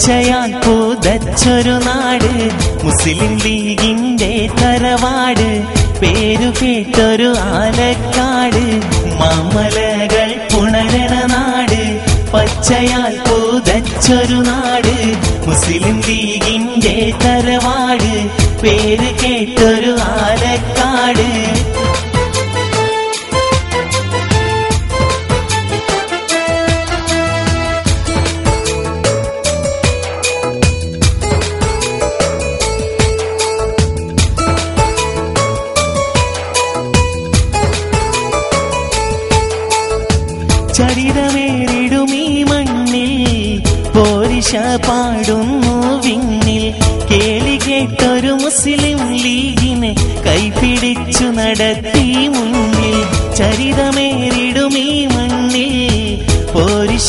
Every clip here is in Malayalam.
പച്ചയാൽ പൂതച്ചൊരു നാട്. മുസ്ലിം ലീഗിന്റെ തറവാട്. പേരു കേട്ടൊരു ആലക്കാട്. മാമലകൾ പുണരണ നാട്. പച്ചയാൽ പൂതച്ചൊരു നാട്. മുസ്ലിം ലീഗിന്റെ തറവാട്. പേര് കേട്ടൊരു ആലക്കാട്.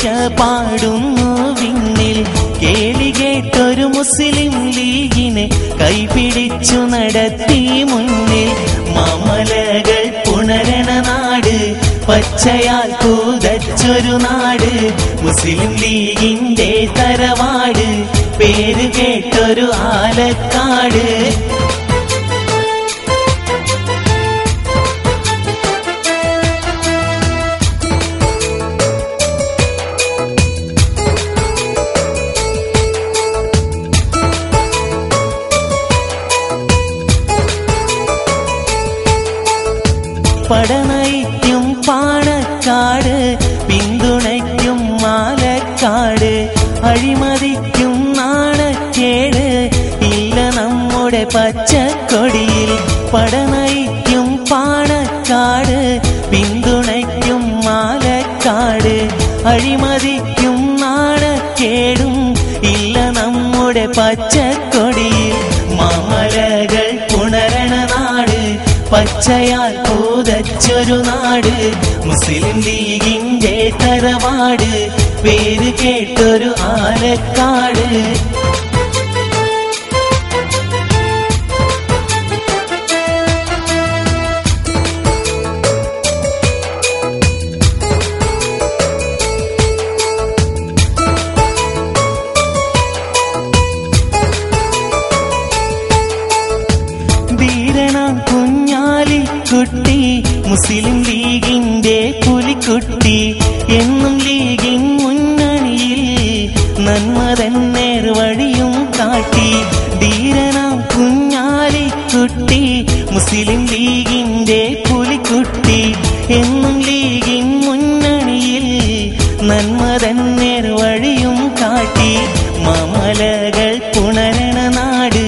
പോരിശ പാടുന്നു വിണ്ണിൽ. കേളി കേട്ടൊരു മുസ്ലിം ലീഗിനെ കൈപിടിച്ചു നടത്തി മുന്നിൽ. മാമലകൾ പുണരണ നാട് പച്ചയാൽ കൂതച്ചൊരു നാട്. മുസ്ലിം ലീഗിന്റെ തറവാട് പേര് കേട്ടൊരു ആലക്കാട്. പടനയിക്കും പാണക്കാട് പിന്തുണയ്ക്കും മാലക്കാട് അഴിമതിക്കും നാണക്കേട്. ഇല്ല നമ്മുടെ പച്ചക്കൊടിയിൽ പടനയിക്കും പാണക്കാട് പിന്തുണയ്ക്കും മാലക്കാട് അഴിമതിക്കും നാണക്കേടും. ഇല്ല നമ്മുടെ പച്ചക്കൊടിയിൽ പച്ചയാൽ പൂതച്ചൊരു നാട്. മുസ്ലിം ലീഗിന്റെ തറവാട്. പേര് കേട്ടൊരു ആലക്കാട്. നന്മ നേർവഴിയും വഴിയും കാട്ടി മാമലകൾ പുണരണ നാട്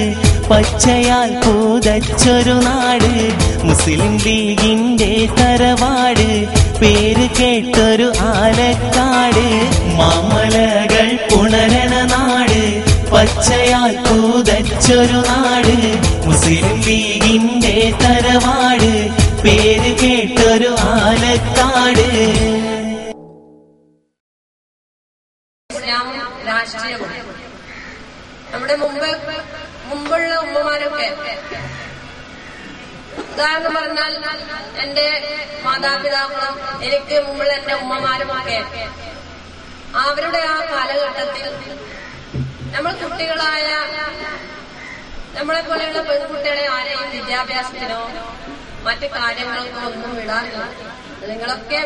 പച്ചയാൽ പൂതച്ചൊരു നാട് മുസ്ലിം ലീഗിന്റെ തറവാട് പേര് കേട്ടൊരു ആലക്കാട് മാമലകൾ പുണരണ നാട് പച്ചയാൽ പൂതച്ചൊരു നാട് മുസ്ലിം ലീഗിന്റെ തറവാട് പേര് കേട്ടൊരു ആലക്കാട്. പറഞ്ഞാൽ എന്റെ മാതാപിതാക്കളും എനിക്ക് മുമ്പിൽ എന്റെ ഉമ്മമാരുമൊക്കെ അവരുടെ ആ കാലഘട്ടത്തിൽ നമ്മൾ കുട്ടികളായ നമ്മളെ പോലെയുള്ള പെൺകുട്ടികളെ ആരെയും വിദ്യാഭ്യാസത്തിനോ മറ്റു കാര്യങ്ങൾക്കോ ഒന്നും വിടാറില്ല. നിങ്ങളൊക്കെ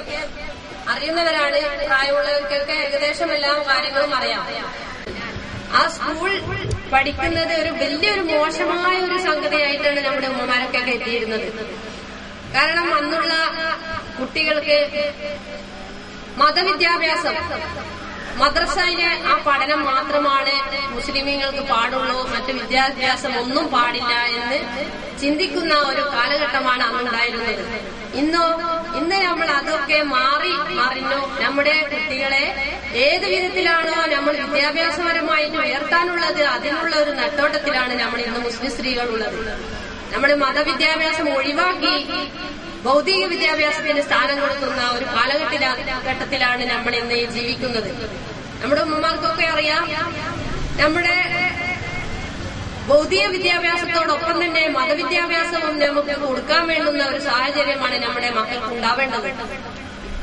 അറിയുന്നവരാണ് പ്രായമുള്ളവർക്കൊക്കെ ഏകദേശം എല്ലാ കാര്യങ്ങളും അറിയാം. ആ സ്കൂൾ പഠിക്കുന്നത് ഒരു വലിയൊരു മോശമായ ഒരു സംഗതിയായിട്ടാണ് നമ്മുടെ ഉമ്മമാരൊക്കെ എത്തിയിരുന്നത്. കാരണം അന്നുള്ള കുട്ടികൾക്ക് മതവിദ്യാഭ്യാസം മദ്രസയിലെ ആ പഠനം മാത്രമാണ് മുസ്ലിമീങ്ങൾക്ക് പാടുള്ളൂ മറ്റു വിദ്യാഭ്യാസം ഒന്നും പാടില്ല എന്ന് ചിന്തിക്കുന്ന ഒരു കാലഘട്ടമാണ് അന്നുണ്ടായിരുന്നത്. ഇന്നോ ഇന്ന് നമ്മൾ അതൊക്കെ മാറി മറിഞ്ഞു നമ്മുടെ കുട്ടികളെ ഏത് വിധത്തിലാണോ നമ്മൾ വിദ്യാഭ്യാസപരമായിട്ട് ഉയർത്താനുള്ളത് അതിനുള്ള ഒരു നെട്ടോട്ടത്തിലാണ് നമ്മൾ ഇന്ന് മുസ്ലിം സ്ത്രീകൾ ഉള്ളത് നമ്മൾ മതവിദ്യാഭ്യാസം ഒഴിവാക്കി ഭൗതിക വിദ്യാഭ്യാസത്തിന് സ്ഥാനം കൊടുക്കുന്ന ഒരു കാലഘട്ടത്തിലാണ് നമ്മൾ ഇന്ന് ജീവിക്കുന്നത്. നമ്മുടെ ഉമ്മമാർക്കൊക്കെ അറിയാം നമ്മുടെ ഭൗതിക വിദ്യാഭ്യാസത്തോടൊപ്പം തന്നെ മതവിദ്യാഭ്യാസവും നമുക്ക് കൊടുക്കാൻ വേണ്ടുന്ന ഒരു സാഹചര്യമാണ് നമ്മുടെ മക്കൾക്ക് ഉണ്ടാവേണ്ടത്.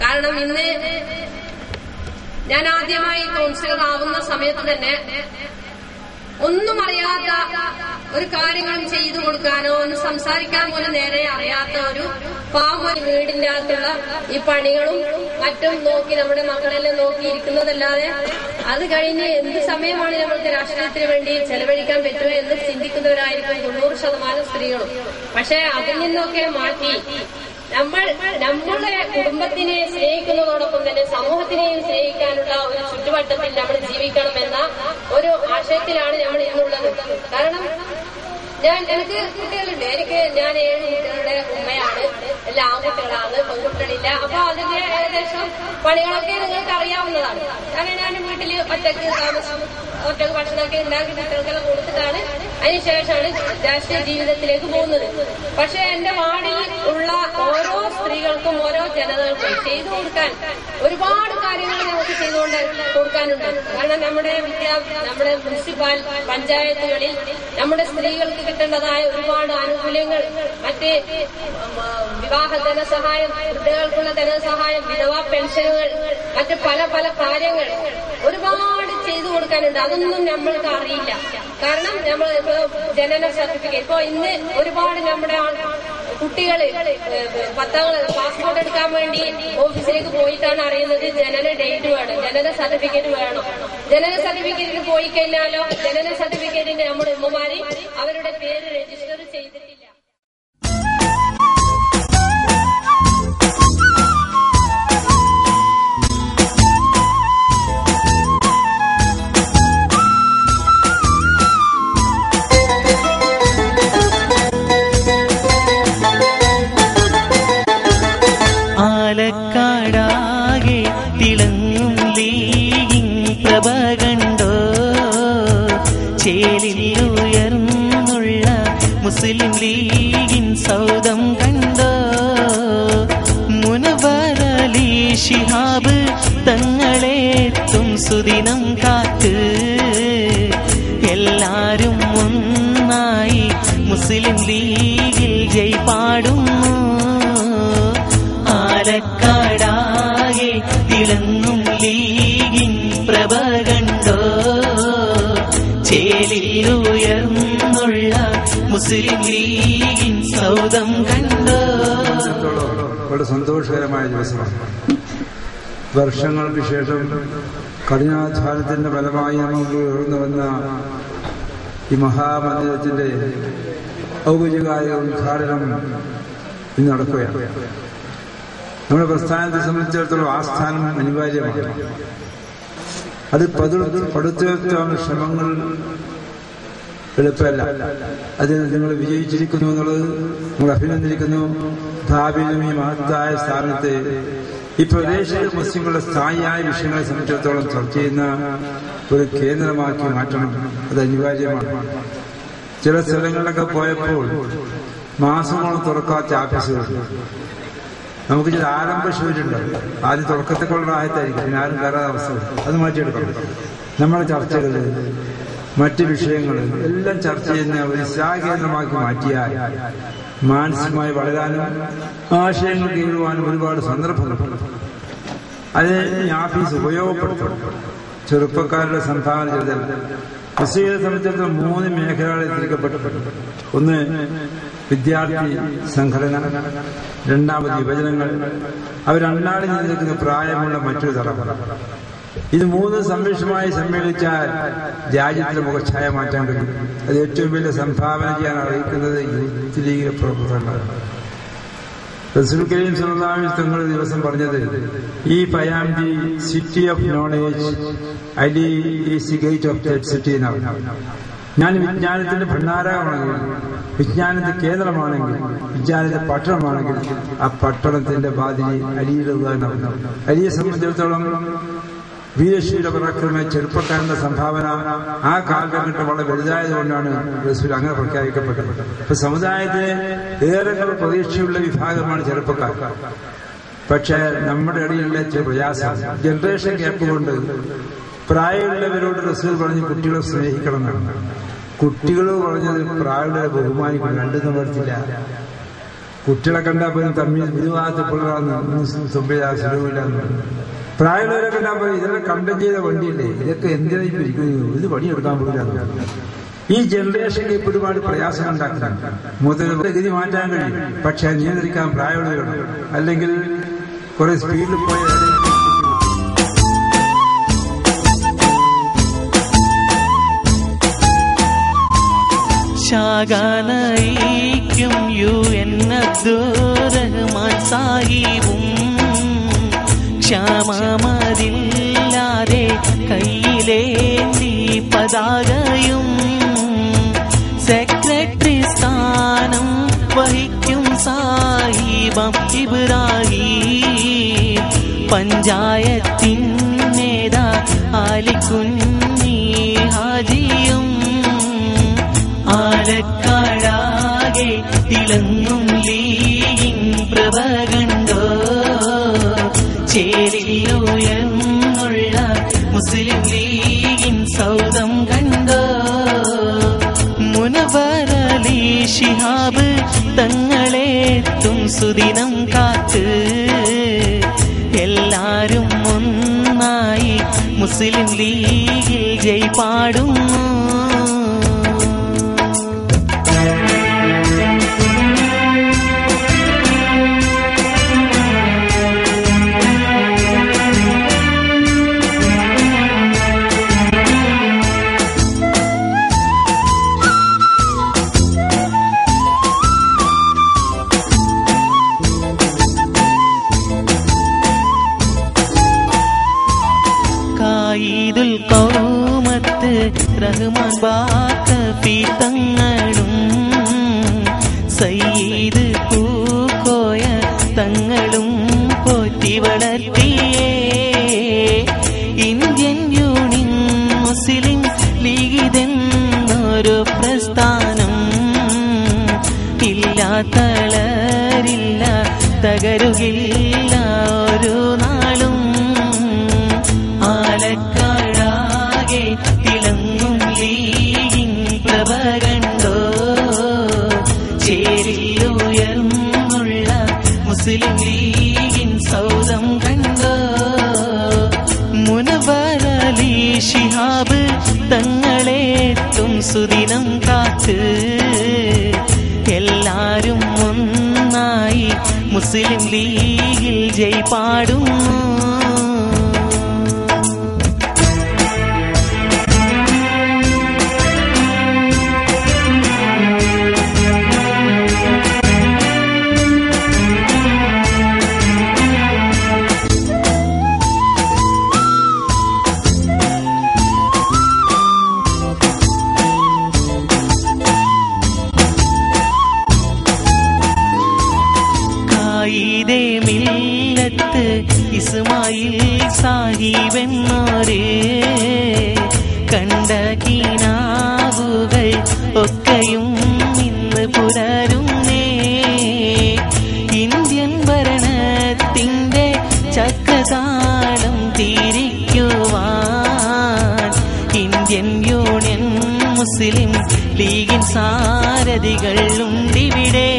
കാരണം ഇന്ന് ഞാൻ ആദ്യമായി കൗൺസിലർ ആവുന്ന സമയത്ത് തന്നെ ഒന്നും അറിയാത്ത ഒരു കാര്യങ്ങളും ചെയ്തു കൊടുക്കാനോ ഒന്ന് സംസാരിക്കാൻ പോലും നേരെ അറിയാത്ത ഒരു പാവ വീടിന്റെ അകത്തുള്ള ഈ പണികളും മറ്റും നോക്കി നമ്മുടെ മക്കളെല്ലാം നോക്കിയിരിക്കുന്നതല്ലാതെ അത് കഴിഞ്ഞ് എന്ത് സമയമാണ് നമ്മൾക്ക് രാഷ്ട്രീയത്തിന് വേണ്ടി ചെലവഴിക്കാൻ പറ്റുക എന്ന് ചിന്തിക്കുന്നവരായിരിക്കും തൊണ്ണൂറ് ശതമാനം സ്ത്രീകളും. പക്ഷെ അതിൽ നിന്നൊക്കെ മാറ്റി നമ്മൾ നമ്മുടെ കുടുംബത്തിനെ സ്നേഹിക്കുന്നതോടൊപ്പം തന്നെ സമൂഹത്തിനെയും സ്നേഹിക്കാനുള്ള ഒരു ചുറ്റുവട്ടത്തിൽ നമ്മൾ ജീവിക്കണം എന്ന ഒരു ആശയത്തിലാണ് നമ്മൾ ഇന്നുള്ളത്. കാരണം ഞാൻ എനിക്ക് കുട്ടികളുണ്ട്. എനിക്ക് ഞാൻ ഏഴ് കുട്ടികളുടെ ഉമ്മയാണ്. എല്ലാ ആൺകുട്ടികളാണ് പെൺകുട്ടികളില്ല. അപ്പൊ അതിന്റെ ഏകദേശം പണികളൊക്കെ നിങ്ങൾക്ക് അറിയാവുന്നതാണ്. കാരണം ഞാൻ വീട്ടിൽ ഒറ്റയ്ക്ക് താമസം ഒറ്റയ്ക്ക് ഭക്ഷണമൊക്കെ ഉണ്ടാക്കി കുട്ടികൾക്കെല്ലാം കൊടുത്തിട്ടാണ് അതിനുശേഷമാണ് രാഷ്ട്രീയ ജീവിതത്തിലേക്ക് പോകുന്നത്. പക്ഷെ എന്റെ വാർഡിൽ ഉള്ള ഓരോ സ്ത്രീകൾക്കും ഓരോ ജനതകൾക്കും ചെയ്തു കൊടുക്കാൻ ഒരുപാട് കാര്യങ്ങൾ നമുക്ക് ചെയ്തുകൊണ്ട് കൊടുക്കാനുണ്ട്. കാരണം നമ്മുടെ വിദ്യാ നമ്മുടെ മുനിസിപ്പൽ പഞ്ചായത്തുകളിൽ നമ്മുടെ സ്ത്രീകൾക്ക് കിട്ടേണ്ടതായ ഒരുപാട് ആനുകൂല്യങ്ങൾ മറ്റേ വിവാഹ ധനസഹായം കുട്ടികൾക്കുള്ള ധനസഹായം വിധവാ പെൻഷനുകൾ മറ്റ് പല പല കാര്യങ്ങൾ ഒരുപാട് കൊടുക്കാനുണ്ട്. അതൊന്നും നമ്മൾക്ക് അറിയില്ല. കാരണം നമ്മൾ ഇപ്പൊ ജനന സർട്ടിഫിക്കറ്റ്. ഇപ്പൊ ഇന്ന് ഒരുപാട് നമ്മുടെ ആൾ കുട്ടികൾ പത്താം പാസ്പോർട്ട് എടുക്കാൻ വേണ്ടി ഓഫീസിലേക്ക് പോയിട്ടാണ് അറിയുന്നത് ജനന ഡേറ്റ് വേണം ജനന സർട്ടിഫിക്കറ്റ് വേണം. ജനന സർട്ടിഫിക്കറ്റിന് പോയി കഴിഞ്ഞാലോ? ജനന സർട്ടിഫിക്കറ്റിന്റെ നമ്മുടെ ഉമ്മമാരി അവരുടെ പേര് രജിസ്റ്റർ ചെയ്തിട്ടില്ല. ലീഗിൻ സൗദം വളരെ സന്തോഷകരമായ ദിവസമാണ്. വർഷങ്ങൾക്ക് ശേഷം കഠിനാധ്വാനത്തിന്റെ ഫലമായി നമുക്ക് ഉയർന്നു വന്ന ഈ മഹാമന്ദിരത്തിന്റെ ഔപചാരിക ഉദ്ഘാടനം ഇന്ന് നടക്കുകയാണ്. നമ്മുടെ പ്രസ്ഥാനത്തെ സംബന്ധിച്ചിടത്തോളം ആസ്ഥാനം അനിവാര്യമാണ്. അത് പടുത്തുയർത്താനുള്ള ശ്രമങ്ങൾ എളുപ്പമല്ല അതിൽ നിങ്ങൾ വിജയിച്ചിരിക്കുന്നു എന്നുള്ളത് നിങ്ങൾ അഭിനന്ദിക്കുന്നു. ഭാവിയിലും ഈ മഹത്തായ സ്ഥാനത്ത് ഈ പ്രദേശത്തെ മുസ്ലിങ്ങളുടെ സ്ഥായിയായ വിഷയങ്ങളെ സംബന്ധിച്ചിടത്തോളം ചർച്ച ചെയ്യുന്ന ഒരു കേന്ദ്രമാക്കി മാറ്റണം. അത് അനിവാര്യമാണ്. ചില സ്ഥലങ്ങളിലൊക്കെ പോയപ്പോൾ മാസങ്ങളോളം തുറക്കാത്ത ആഫീസുകൾ. നമുക്ക് ചില ആരംഭ ശൂരുണ്ട് ആദ്യം തുടക്കത്തൊക്കെയുള്ള ആയത്തായിരിക്കും. ആരും കയറാത്ത അവസ്ഥ. അത് മാറ്റിയെടുക്കണം. നമ്മുടെ ചർച്ചകൾ മറ്റ് വിഷയങ്ങൾ എല്ലാം ചർച്ച ചെയ്യുന്ന ഒരു ശാകേന്ദ്രമാക്കി മാറ്റിയാൽ മാനസികമായി വളരാനും ആശയങ്ങൾ കീഴുവാനും ഒരുപാട് സന്ദർഭങ്ങളുണ്ട് അത് ഈ ആഫീസ് ഉപയോഗപ്പെടുത്തണം ചെറുപ്പക്കാരുടെ സംഭാവന ചെയ്തല്ല കൃഷിയെ സംബന്ധിച്ചിടത്തോളം മൂന്ന് മേഖലകളിൽ തിരിക്കപ്പെട്ടു ഒന്ന് വിദ്യാർത്ഥി സംഘടന രണ്ടാമത് യുവജനങ്ങൾ അവർ നിലനിൽക്കുന്ന നിൽക്കുന്ന പ്രായമുള്ള മറ്റൊരു തലമുറ. ഇത് മൂന്ന് സംരക്ഷണമായി സമ്മേളിച്ചാൽ രാജ്യത്തിന് മുഖച്ഛായ മാറ്റാൻ കഴിയും. അത് ഏറ്റവും വലിയ സംഭാവന ചെയ്യാൻ അറിയിക്കുന്നത് യൂത്ത് ലീഗ് പ്രവർത്തനങ്ങളാണ് റസൂൽ കരീം അലൈഹി തങ്ങൾ ദിവസം പറഞ്ഞത് ഈ പയാംജി city of knowledge Ali gate of that city എന്നാണ് ഞാൻ വിജ്ഞാനത്തിന്റെ ഭണ്ഡാരമാണെങ്കിൽ വിജ്ഞാനത്തിന്റെ കേന്ദ്രമാണെങ്കിൽ വിജ്ഞാനത്തിന്റെ പട്ടണമാണെങ്കിൽ ആ പട്ടണത്തിന്റെ ബാധിനി അലിയിലുള്ളതാണ് അലിയെ സംബന്ധിച്ചിടത്തോളം വീരശൂര പരാക്രമ ചെറുപ്പക്കാരന്റെ സംഭാവന ആ കാലഘട്ടം വളരെ വലുതായതുകൊണ്ടാണ് റസൂൽ അങ്ങനെ പ്രഖ്യാപിക്കപ്പെട്ടത്. ഇപ്പൊ സമുദായത്തിലെ ഏറെ പ്രതീക്ഷയുള്ള വിഭാഗമാണ് ചെറുപ്പക്കാർ. പക്ഷെ നമ്മുടെ ഇടയിലുള്ള ചില പ്രയാസം ജനറേഷൻ ഗ്യാപ്പ് കൊണ്ട് പ്രായമുള്ളവരോട് റസൂൽ പറഞ്ഞ് കുട്ടികളെ സ്നേഹിക്കണം എന്നാണ് കുട്ടികൾ പറഞ്ഞത് പ്രായമുള്ളവരെ ബഹുമാനിക്കണം രണ്ടും പറഞ്ഞില്ല കുട്ടികളെ കണ്ടാൽ പോലും തമ്മിൽ വിവാഹത്തിൽ പിള്ളേരാന്ന് സുലഭില്ല പ്രായമുള്ളവരൊക്കെ ഞാൻ പറയും ഇതെല്ലാം കണ്ടം ചെയ്ത വണ്ടിയല്ലേ? ഇതൊക്കെ എന്തിനായി പിരിക്കുന്നു ഇത് പണിയെടുക്കാൻ പോകില്ല ഈ ജനറേഷൻ ഇപ്പൊ ഒരുപാട് പ്രയാസം ഉണ്ടാക്കുന്നുണ്ട് മുതൽ ഗതി മാറ്റാൻ കഴിയും. പക്ഷെ നിയന്ത്രിക്കാൻ പ്രായമുള്ളവരുണ്ട്. അല്ലെങ്കിൽ കുറെ സ്പീഡിൽ പോയ ശാഖാനയിക്കും പഞ്ചായത്തിൻ നേതാ ആലിക്കുഞ്ഞി ഹാജിയും ആലക്കാടാകെ തിളങ്ങും ലീഗിൻ പ്രഭ കണ്ടോ എന്നുള്ള മുസ്ലിം ലീഗിൻ സൗദം കണ്ടോ? മുനവരലി ശിഹാബ് തങ്ങളെത്തും സുദിനം കാത്ത് മുസ്ലിം ലീഗിൽ ജയ് പാടുന്നു കായിദുൽ കൗമത്ത് റഹ്മാൻ ബാത്ത പീതങ്ങളും സയ്യിദ് പൂക്കോയ തങ്ങളും പോറ്റി വളർത്തിയേ. ഇന്ത്യൻ യൂണിയൻ മുസ്ലിം ലീഗിതെന്നൊരു പ്രസ്ഥാനം ഇല്ലാത്തളരില്ല തളരില്ല തകരുകില്ല മുസ്ലിം ലീഗിൻ സൗദം കണ്ടോ മുനവരലി ശിഹാബ് തങ്ങളെത്തും സുദിനം കാത്ത് എല്ലാരും ഒന്നായി മുസ്ലിം ലീഗിൽ ജയ് പാടുന്നു. സാരഥികൾ ഉണ്ടിവിടെ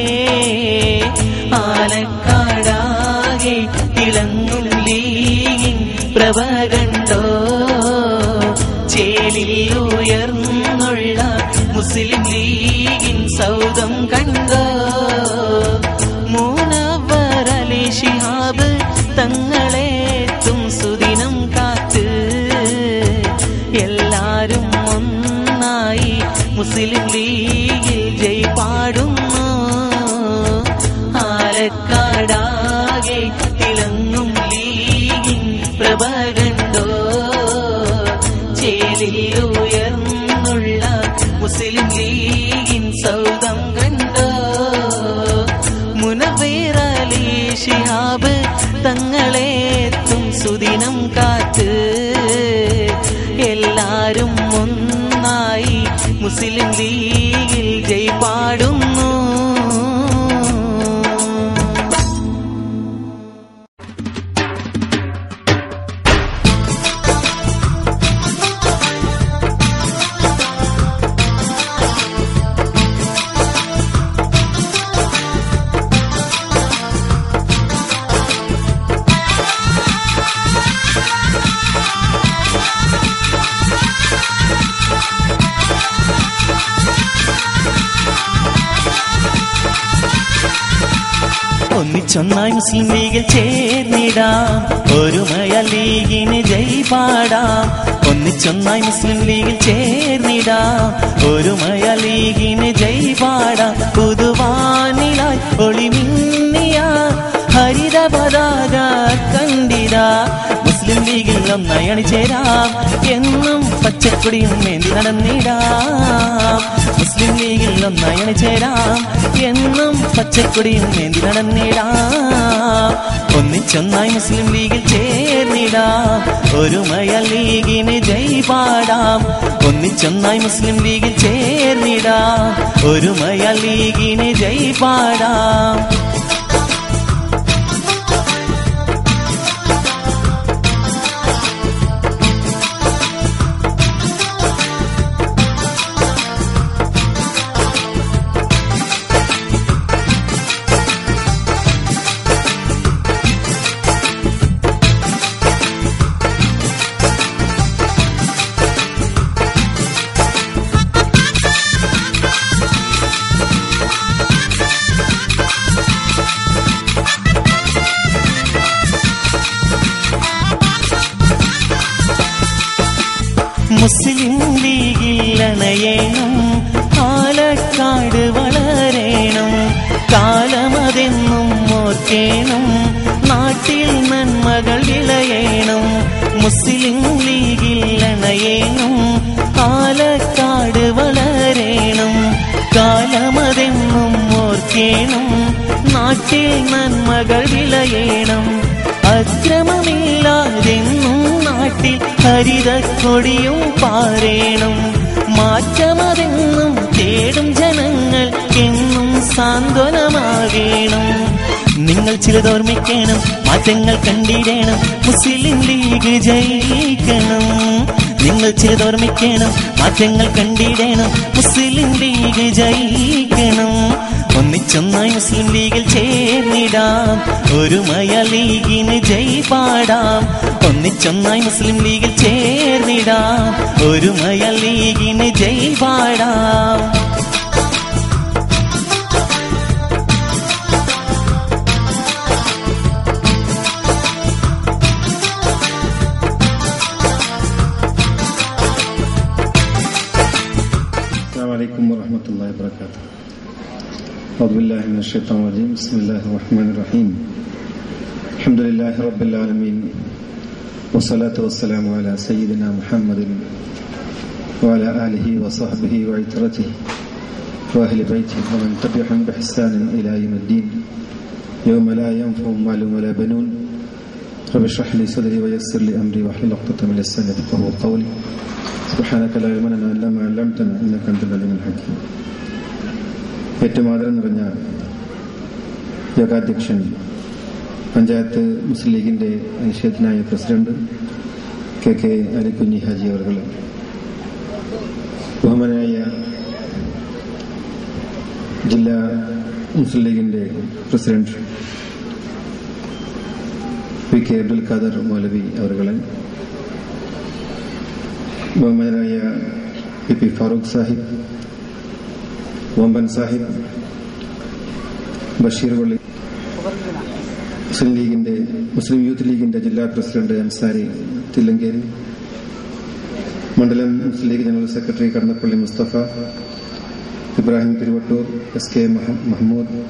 ആലക്കാടാകെ തിളങ്ങും ലീഗിൻ പ്രഭ ചേലിൽ ഉയർന്നുള്ള മുസ്ലിം ലീഗിൻ ശിഹാബ് തങ്ങളെത്തും സുദിനം കാത്ത്. എല്ലാരും ഒന്നായി മുസ്ലിം ലീഗിൽ ഒന്നിച്ചൊന്നായി മുസ്ലിം ലീഗിൽ ചേർന്നിടാം. ഒരുമയ ലീഗിന് ജയ് പാടാം ഒന്നിച്ചൊന്നായി മുസ്ലിം ലീഗിൽ ചേർന്നിടാം. ഒരുമയ ലീഗിന് ജയ് പാടാം പുതുവാനിലായി ഒളിമിന്നിയ. ഹരിത പതാക മുസ്ലിം ലീഗിൽ നയണി ചേരാം. എന്നും പച്ചക്കൊടിയും വേണ്ടി നടന്നിടാം. മുസ്ലിം ലീഗിൽ നയണി ചേരാം. എന്നും പച്ചക്കൊടിയും വേണ്ടി നടന്നിടാം. ഒന്നിച്ചൊന്നായി മുസ്ലിം ലീഗിൽ ചേർന്നിടാം. ഒരുമയ ലീഗിന് ജയ് പാടാം. ഒന്നിച്ചൊന്നായി മുസ്ലിം ലീഗിൽ ചേർന്നിടാം. ഒരുമയ ലീഗിന് ജയ് പാടാം. കാലമതെന്നും ഓർക്കേണം. നാട്ടിൽ നന്മകൾ വിളയേണം അക്രമമില്ലാതെന്നും നാട്ടിൽ ഹരിതക്കൊടിയും പാറേണം മാറ്റമതെന്നും തേടും ജനങ്ങൾ എന്നും സാന്ത്വനമാകേണം. നിങ്ങൾ ചിലതോർമ്മിക്കണം മാറ്റങ്ങൾ കണ്ടിടേണം. മുസ്ലിം ലീഗ് ജയിക്കണം. നിങ്ങൾ ചിലതോർമ്മിക്കണം മാറ്റങ്ങൾ കണ്ടിടണം മുസ്ലിം ലീഗ് ജയിക്കണം. ഒന്നിച്ചൊന്നായി മുസ്ലിം ലീഗിൽ ചേർന്നിടാം ഒരുമയ ലീഗിന് ജയ് പാടാം ഒന്നിച്ചൊന്നായി മുസ്ലിം ലീഗിൽ ചേർന്നിടാം ഒരുമയ ലീഗിന് ജയ് പാടാം عليكم ورحمة الله وبركاته. أعوذ بالله من الشيطان الرجيم. بسم الله الرحمن الرحيم. الحمد لله رب العالمين والصلاة والسلام على سيدنا محمد وعلى آله وصحبه وعترته وأهل بيته ومن تبعهم بإحسان إلى يوم الدين. يوم لا ينفع مال ولا بنون. رب اشرح لي صدري ويسر لي أمري واحلل عقدة من لساني يفقهوا قولي. സുഹാനക്ക എല്ലാം തന്നെ എന്നെ കണ്ടു ഹക്കി. ഏറ്റവും ആദരം നിറഞ്ഞ യോഗാധ്യക്ഷൻ പഞ്ചായത്ത് മുസ്ലിം ലീഗിന്റെ ഐശ്വര്യനായ president K K Alikkunji Haji അവർ ബഹുമാനായ ജില്ലാ മുസ്ലിം ലീഗിന്റെ president P K Abdul Khader Maulavi അവർകളെ. ബഹുമാനായ പി പി ഫാറൂഖ് സാഹിബ് വമ്പൻ സാഹിബ് ബഷീർ പള്ളി മുസ്ലിം ലീഗിന്റെ മുസ്ലിം യൂത്ത് ലീഗിന്റെ ജില്ലാ പ്രസിഡന്റ് അൻസാരി തില്ലങ്കേരി മണ്ഡലം Muslim league general secretary Kadannappally Musthafa Ibrahim Thiruvattoor S K Mahmood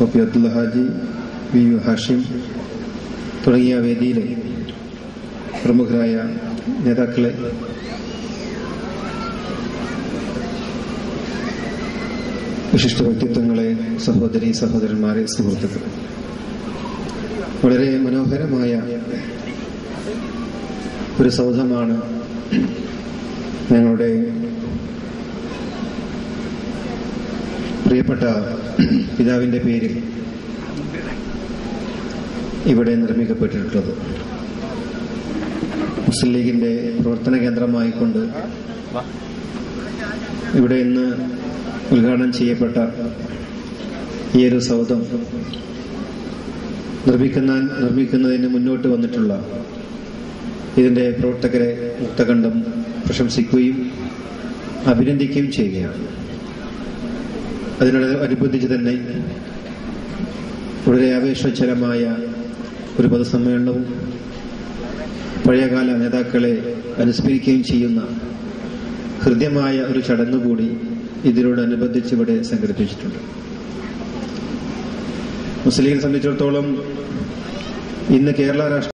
O P Abdul Haji V U Hashim തുടങ്ങിയ വേദിയിലെ പ്രമുഖരായ നേതാക്കളെ വിശിഷ്ട വ്യക്തിത്വങ്ങളെ സഹോദരി സഹോദരന്മാരെ സുഹൃത്തുക്കൾ വളരെ മനോഹരമായ ഒരു സൗധമാണ് ഞങ്ങളുടെ പ്രിയപ്പെട്ട പിതാവിന്റെ പേരിൽ ഇവിടെ നിർമ്മിക്കപ്പെട്ടിട്ടുള്ളത്. മുസ്ലിം ലീഗിന്റെ പ്രവർത്തന കേന്ദ്രമായിക്കൊണ്ട് ഇവിടെ ഇന്ന് ഉദ്ഘാടനം ചെയ്യപ്പെട്ട ഈ ഒരു സൗധം നിർമ്മിക്കുന്ന നിർമ്മിക്കുന്നതിന് മുന്നോട്ട് വന്നിട്ടുള്ള ഇതിന്റെ പ്രവർത്തകരെ മുക്തകണ്ഠം പ്രശംസിക്കുകയും അഭിനന്ദിക്കുകയും ചെയ്യുകയാണ്. അതിനോട് അനുബന്ധിച്ച് തന്നെ വളരെ ആവേശചരമായ ഒരു പൊതുസമ്മേളനവും പഴയകാല നേതാക്കളെ അനുസ്മരിക്കുകയും ചെയ്യുന്ന ഹൃദ്യമായ ഒരു ചടങ്ങ് കൂടി ഇതിനോടനുബന്ധിച്ച് ഇവിടെ സംഘടിപ്പിച്ചിട്ടുണ്ട്. മുസ്ലിങ്ങളെ സംബന്ധിച്ചിടത്തോളം ഇന്ന് കേരള രാഷ്ട്ര